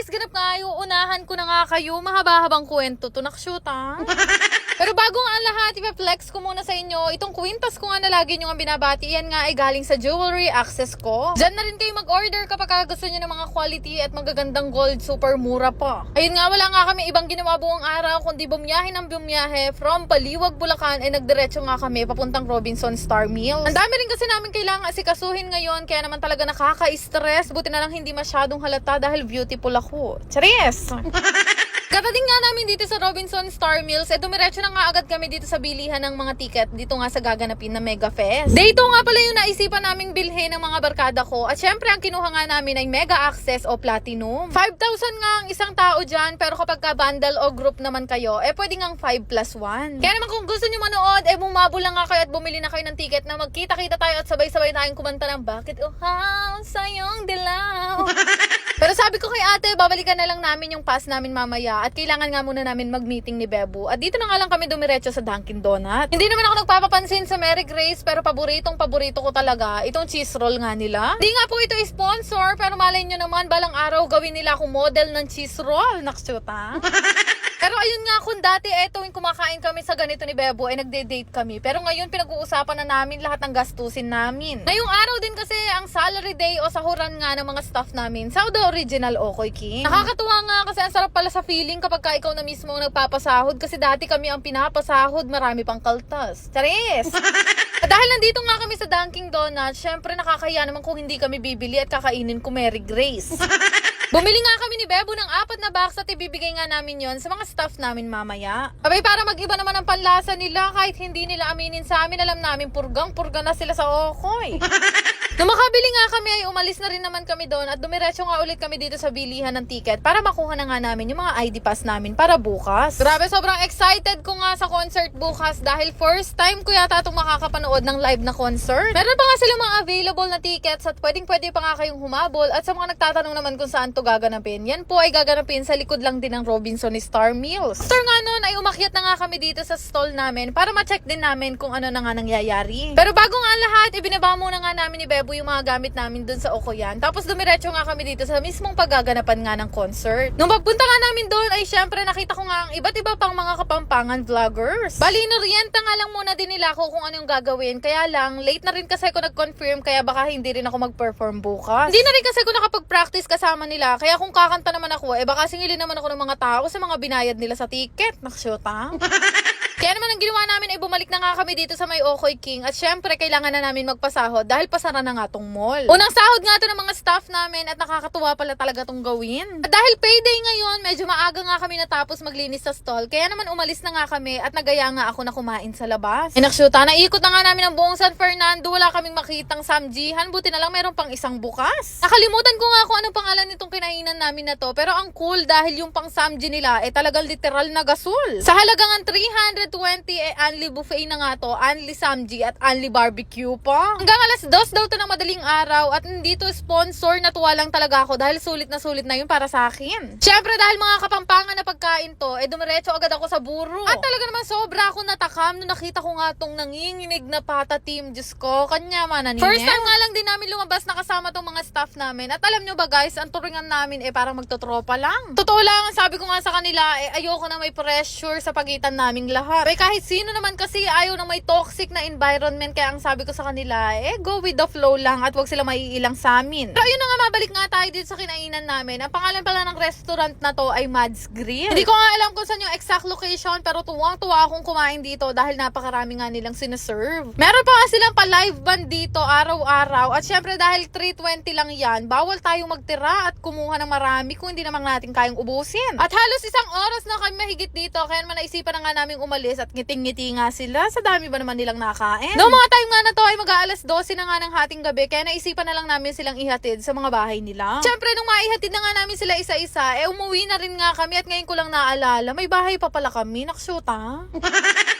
guys, ganap yung unahan ko na nga kayo. Mahaba-habang kwento to. Nakshoot ah. Pero bago ang lahat, ipa-flex ko muna sa inyo. Itong kwintas ko nga na lagi nyo nga binabati, yan nga ay galing sa jewelry access ko. Diyan na rin kayo mag-order kapag gusto nyo ng mga quality at magagandang gold, super mura pa. Ayun nga, wala nga kami ibang ginawa buong araw, kundi bumiyahe ng bumiyahe from Paliwag, Bulacan, ay nagdiretso nga kami papuntang Robinson Star Mills. Ang dami rin kasi namin kailangan asikasuhin ngayon, kaya naman talaga nakaka-stress. Buti na lang hindi masyadong halata dahil beautiful ako. Charis! Katating nga namin dito sa Robinson Star Mills, eh dumiretso na nga agad kami dito sa bilihan ng mga ticket dito nga sa gaganapin na Mega Fest. Dito nga pala yung naisipan naming bilhin ng mga barkada ko. At syempre ang kinuha nga namin ay Mega Access o Platinum. 5,000 nga ang isang tao dyan, pero kapag ka bundle o group naman kayo, eh pwede nga 5 plus 1. Kaya naman kung gusto nyo manood, eh bumabol lang nga kayo at bumili na kayo ng ticket na magkita-kita tayo at sabay-sabay tayong kumanta ng Bakit Uhaw Sayong Dilaw. Pero sabi ko kay ate, babalikan na lang namin yung pass namin mamaya at kailangan nga muna namin mag-meeting ni Bebo. At dito na nga lang kami dumiretso sa Dunkin Donut. Hindi naman ako nagpapapansin sa Mary Grace pero paboritong paborito ko talaga itong cheese roll nga nila. Hindi nga po ito sponsor pero malay nyo naman balang araw gawin nila akong model ng cheese roll. Naksyuta. Pero ayun nga, kung dati eto yung kumakain kami sa ganito ni Bebo, ay nagde-date kami. Pero ngayon, pinag-uusapan na namin lahat ng gastusin namin. Ngayong araw din kasi ang salary day o sahuran nga ng mga staff namin sa The Original Okoy King. Nakakatuwa nga kasi ang sarap pala sa feeling kapag ka ikaw na mismo ang nagpapasahod kasi dati kami ang pinapasahod, marami pang kaltas. Charis! Dahil nandito nga kami sa Dunkin Donuts, syempre nakakaya naman kung hindi kami bibili at kakainin ko Mary Grace. Bumili nga kami ni Bebo ng apat na box at ibibigay nga namin yon sa mga staff namin mamaya. Abay, para mag-iba naman ang panlasa nila kahit hindi nila aminin sa amin, alam namin purgang-purga na sila sa okoy. Nung makabili nga kami ay umalis na rin naman kami doon at dumiretso nga ulit kami dito sa bilihan ng ticket para makuha na nga namin yung mga ID pass namin para bukas. Grabe, sobrang excited ko nga sa concert bukas dahil first time ko yata itong makakapanood ng live na concert. Meron pa nga silang mga available na tickets at pwedeng pwede pa nga kayong humabol at sa mga nagtatanong naman kung saan to gaganapin, yan po ay gaganapin sa likod lang din ng Robinson Star Mills. After nga nun ay umakyat na nga kami dito sa stall namin para ma-check din namin kung ano na nga nangyayari. Pero bago nga lahat, ibinaba muna nga namin ni Bebo yung mga gamit namin dun sa Okoyan. Tapos dumiretso nga kami dito sa mismong paggaganapan nga ng concert. Nung pagpunta nga namin doon ay syempre nakita ko nga ang iba't iba pang mga kapampangan vloggers. Bali, norienta nga lang muna din nila ako kung ano yung gagawin. Kaya lang, late na rin kasi ako nag-confirm kaya baka hindi rin ako mag-perform bukas. Hindi na rin kasi ako nakapag-practice kasama nila. Kaya kung kakanta naman ako, eh baka singilin naman ako ng mga tao sa mga binayad nila sa ticket. Naksyota. Kaya naman ang ginawa namin ay bumalik na nga kami dito sa may Okoy King at syempre kailangan na namin magpasahod dahil pasara na nga tong mall. Unang sahod nga to ng mga staff namin at nakakatuwa pala talaga tong gawin. At dahil payday ngayon, medyo maaga nga kami natapos maglinis sa stall kaya naman umalis na nga kami at nagaya nga ako na kumain sa labas. Inaksyota, naikot na nga namin ang buong San Fernando, wala kaming makitang samjihan, buti na lang meron pang isang bukas. Nakalimutan ko nga kung anong pangalan nitong kinainan namin na to pero ang cool dahil yung pang samji nila eh talagang literal na gasol. Sa halagang 300 20 eh, Anli buffet na nga to, Anli Samji at Anli Barbecue pa. Hanggang alas dos daw to ng madaling araw at hindi to sponsor, natuwa lang talaga ako dahil sulit na sulit na yun para sa akin. Syempre dahil mga kapampangan na pagkain to, eh dumiretso agad ako sa buro. At talaga naman sobra ako natakam nung nakita ko nga tong nanginginig na pata team. Diyos ko, kanya man First time nga lang din namin lumabas na kasama tong mga staff namin. At alam nyo ba guys, ang turingan namin eh parang magtotropa lang. Totoo lang, sabi ko nga sa kanila, eh ayoko na may pressure sa pagitan naming lahat. Eh kahit sino naman kasi ayaw na may toxic na environment kaya ang sabi ko sa kanila, eh go with the flow lang at wag sila maiilang sa amin. Pero ayun na nga, mabalik nga tayo dito sa kinainan namin. Ang pangalan pala ng restaurant na to ay Mads Grill. Hindi ko nga alam kung saan yung exact location pero tuwang-tuwa akong kumain dito dahil napakarami nga nilang sinaserve. Meron pa nga silang pa-live band dito araw-araw at syempre dahil 320 lang yan, bawal tayong magtira at kumuha ng marami kung hindi naman natin kayang ubusin. At halos isang oras na kami mahigit dito kaya naman naisipan na nga namin umalis at ngiting-ngiti nga sila. Sa dami ba naman nilang nakain? No, mga time nga na to ay mag-aalas 12 na nga ng hating gabi kaya naisipan na lang namin silang ihatid sa mga bahay nila. Siyempre, nung maihatid na nga namin sila isa-isa, eh umuwi na rin nga kami at ngayon ko lang naalala, may bahay pa pala kami. Naksyuta.